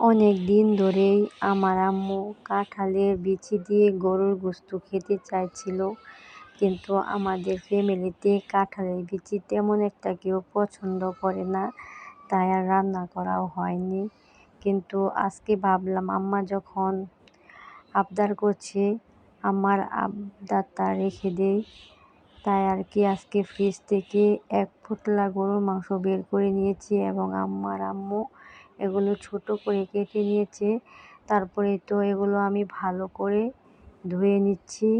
অনেক দিন ধরেই আমার আম্মু কাঁঠালের বিচি দিয়ে গরুর গোস্ত খেতে চাইছিল। কিন্তু আমাদের ফ্যামিলিতে কাঁঠালের বিচি তেমন একটা কেউ পছন্দ করে না, তাই আর রান্না করাও হয়নি। কিন্তু আজকে ভাবলাম, আম্মা যখন আবদার করছে, আমার আবদারটা রেখে দেই। তাই আর কি আজকে ফ্রিজ থেকে এক ফুটলা গরুর মাংস বের করে নিয়েছি এবং আম্মার আম্মু এগুলো ছোট করে কেটে নিয়েছে। তারপরে তো এগুলো আমি ভালো করে ধুয়ে নিচ্ছি।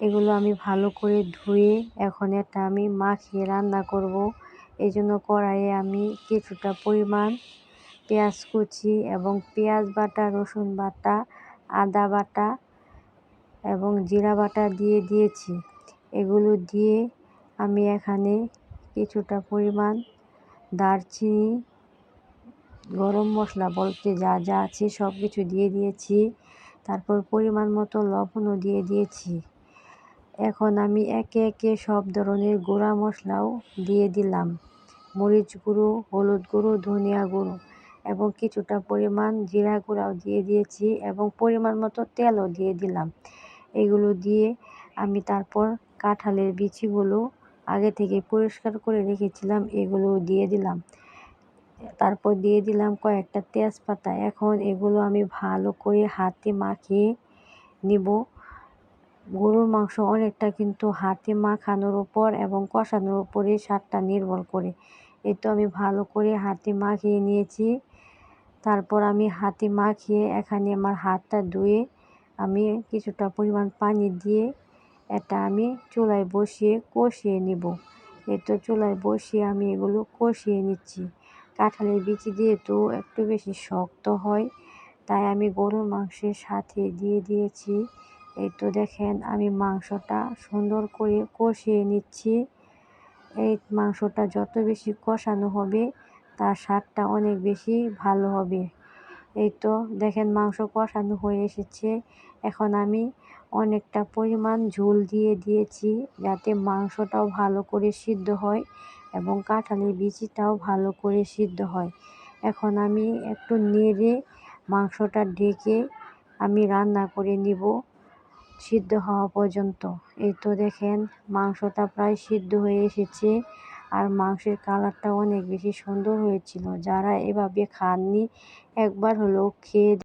এগুলো আমি ভালো করে ধুয়ে এখন এটা আমি মাখিয়ে রান্না করব। এই জন্য কড়াইয়ে আমি কিছুটা পরিমাণ পেঁয়াজ কুচি এবং পেঁয়াজ বাটা, রসুন বাটা, আদা বাটা এবং জিরা বাটা দিয়ে দিয়েছি। এগুলো দিয়ে আমি এখানে কিছুটা পরিমাণ দারচিনি গরম মশলা বলতে যা যা আছে সব কিছু দিয়ে দিয়েছি। তারপর পরিমাণ মতো লবণও দিয়ে দিয়েছি। এখন আমি একে একে সব ধরনের গুঁড়া মশলাও দিয়ে দিলাম। মরিচ গুঁড়ো, হলুদ গুঁড়ো, ধনিয়া গুঁড়ো এবং কিছুটা পরিমাণ জিরা গুঁড়াও দিয়ে দিয়েছি এবং পরিমাণ মতো তেলও দিয়ে দিলাম। এগুলো দিয়ে আমি তারপর কাঁঠালের বিচিগুলো আগে থেকে পরিষ্কার করে রেখেছিলাম এগুলো দিয়ে দিলাম। তারপর দিয়ে দিলাম কয়েকটা তেজপাতা। এখন এগুলো আমি ভালো করে হাতে মাখিয়ে নিব। গরুর মাংস অনেকটা কিন্তু হাতে মাখানোর উপর এবং কষানোর উপরে স্বাদটা নির্ভর করে। এই তো আমি ভালো করে হাতে মাখিয়ে নিয়েছি। তারপর আমি হাতে মাখিয়ে এখানে আমার হাতটা ধুয়ে আমি কিছুটা পরিমাণ পানি দিয়ে এটা আমি চুলায় বসিয়ে কষিয়ে নিব। এই তো চুলায় বসিয়ে আমি এগুলো কষিয়ে নিচ্ছি। কাঁঠালের বিচি দিয়ে তো একটু বেশি শক্ত হয়। তাই আমি গরুর মাংসের সাথে দিয়ে দিয়েছি। এই তো দেখেন, আমি মাংসটা সুন্দর করে কষিয়ে নিচ্ছি। এই মাংসটা যত বেশি কষানো হবে, তার স্বাদটা অনেক বেশি ভালো হবে। এই তো দেখেন, মাংস কষানো হয়ে এসেছে। এখন আমি অনেকটা পরিমাণ ঝোল দিয়ে দিয়েছি যাতে মাংসটাও ভালো করে সিদ্ধ হয়। এবং কাঁঠালের বিচিটাও ভালো করে সিদ্ধ হয়। এখন আমি একটু নেড়ে মাংসটা ঢেকে আমি রান্না করে নিব সিদ্ধ হওয়া পর্যন্ত। এই তো দেখেন, মাংসটা প্রায় সিদ্ধ হয়ে এসেছে আর মাংসের কালারটা অনেক বেশি সুন্দর হয়েছিল। যারা এভাবে খাননি, একবার হলেও খেয়ে